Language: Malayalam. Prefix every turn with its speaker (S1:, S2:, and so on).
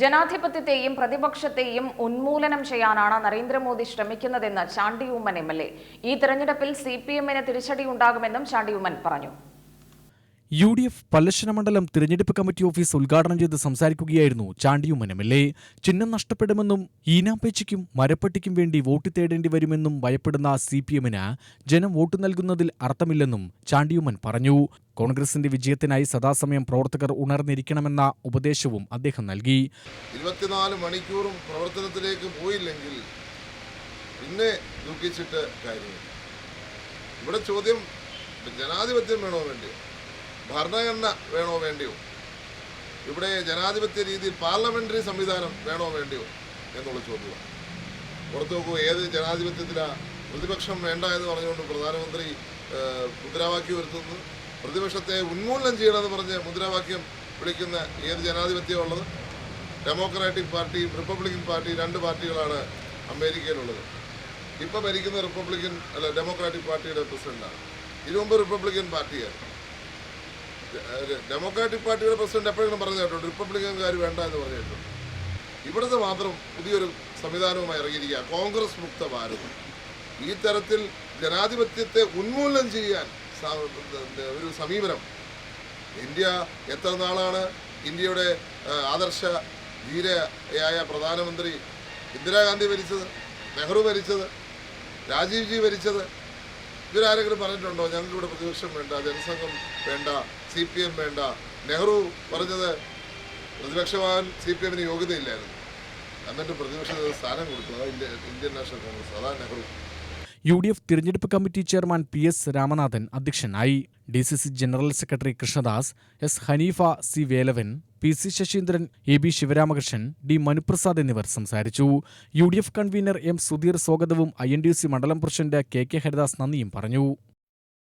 S1: ജനാധിപത്യത്തെയും പ്രതിപക്ഷത്തെയും ഉന്മൂലനം ചെയ്യാനാണ് നരേന്ദ്രമോദി ശ്രമിക്കുന്നതെന്ന് Chandy Oommen M L A. ഈ തെരഞ്ഞെടുപ്പിൽ സി പി എമ്മിന് തിരിച്ചടിയുണ്ടാകുമെന്നും ചാണ്ടി ഉമ്മൻ പറഞ്ഞു.
S2: യു ഡി എഫ് പല്ലശ്ശന മണ്ഡലം തിരഞ്ഞെടുപ്പ് കമ്മിറ്റി ഓഫീസ് ഉദ്ഘാടനം ചെയ്ത് സംസാരിക്കുകയായിരുന്നു ചാണ്ടിയുമ്മൻ എം എൽ എ. ചിഹ്നം നഷ്ടപ്പെടുമെന്നും ഈനാപ്പേച്ചയ്ക്കും മരപ്പട്ടിക്കും വേണ്ടി വോട്ട് തേടേണ്ടി വരുമെന്നും ഭയപ്പെടുന്ന സി പി എമ്മിന് ജനം വോട്ട് നൽകുന്നതിൽ അർത്ഥമില്ലെന്നും ചാണ്ടിയുമ്മൻ പറഞ്ഞു. കോൺഗ്രസിന്റെ വിജയത്തിനായി സദാസമയം പ്രവർത്തകർ ഉണർന്നിരിക്കണമെന്ന ഉപദേശവും അദ്ദേഹം നൽകി.
S3: ഇരുപത്തിനാല് മണിക്കൂറും പ്രവർത്തനത്തിലേക്ക് പോയില്ലെങ്കിൽ പിന്നെ ദുഃഖിച്ചിട്ട് കാര്യമില്ല. ഇവിടെ ചോദ്യം ജനാധിപത്യം വേണോ വേണ്ടിയോ? ഭരണഘടന വേണോ വേണ്ടിയോ? ഇവിടെ ജനാധിപത്യ രീതിയിൽ പാർലമെന്ററി സംവിധാനം വേണോ വേണ്ടിയോ എന്നുള്ള ചോദ്യമാണ്. പുറത്തു നോക്കൂ ഏത് ജനാധിപത്യത്തിലാണ് പ്രതിപക്ഷം വേണ്ട എന്ന് പറഞ്ഞുകൊണ്ട് പ്രധാനമന്ത്രി മുദ്രാവാക്യം വരുത്തുന്നു പ്രതിപക്ഷത്തെ ഉന്മൂലനം ചെയ്യണമെന്ന് പറഞ്ഞ് മുദ്രാവാക്യം വിളിക്കുന്ന ഏത് ജനാധിപത്യം ഉള്ളത്? ഡെമോക്രാറ്റിക് പാർട്ടിയും റിപ്പബ്ലിക്കൻ പാർട്ടി രണ്ട് പാർട്ടികളാണ് അമേരിക്കയിലുള്ളത്. ഇപ്പം ഭരിക്കുന്ന റിപ്പബ്ലിക്കൻ അല്ല ഡെമോക്രാറ്റിക് പാർട്ടിയുടെ പ്രസിഡന്റാണ്. ഇതിനു മുമ്പ് റിപ്പബ്ലിക്കൻ പാർട്ടിയാണ് ഡെ- ഡെമോക്രാറ്റിക് പാർട്ടിയുടെ പ്രസിഡന്റ് എപ്പോഴെങ്കിലും പറഞ്ഞു കേട്ടോ റിപ്പബ്ലിക്കൻകാർ വേണ്ട എന്ന് പറഞ്ഞു കേട്ടോ ഇവിടുത്തെ മാത്രം പുതിയൊരു സംവിധാനവുമായി ഇറങ്ങിയിരിക്കുക കോൺഗ്രസ് മുക്ത ഭാരതം. ഈ തരത്തിൽ ജനാധിപത്യത്തെ ഉന്മൂലനം ചെയ്യാൻ ഒരു സമീപനം. ഇന്ത്യ എത്ര നാളാണ് ഇന്ത്യയുടെ ആദർശ ധീരയായ പ്രധാനമന്ത്രി ഇന്ദിരാഗാന്ധി ഭരിച്ചത് നെഹ്റു ഭരിച്ചത് രാജീവ്ജി ഭരിച്ചത്? ഇവരാരെങ്കിലും പറഞ്ഞിട്ടുണ്ടോ? ഞങ്ങൾക്ക് ഇവിടെ പ്രതിപക്ഷം വേണ്ട ജനസംഘം വേണ്ട സി പി എം വേണ്ട. നെഹ്റു പറഞ്ഞത് പ്രതിപക്ഷമാകാൻ സി പി എമ്മിന് യോഗ്യതയില്ലായിരുന്നു. എന്നിട്ട് പ്രതിപക്ഷത്തിന് സ്ഥാനം അതാ ഇന്ത്യ ഇന്ത്യൻ നാഷണൽ കോൺഗ്രസ്. അതാ നെഹ്റു.
S2: യു ഡി എഫ് തിരഞ്ഞെടുപ്പ് committee chairman P S Ramanathan അധ്യക്ഷനായി. D C C general secretary Krishnadas S Haneefa C Velavan P C Sasheendran A B Sivaramakrishnan D Manuprasad എന്നിവർ സംസാരിച്ചു. U D F convener M Sudheer സ്വാഗതവും ഐ എൻ ഡി സി മണ്ഡലം പ്രസിഡന്റ് കെ കെ ഹരിദാസ് നന്ദിയും പറഞ്ഞു.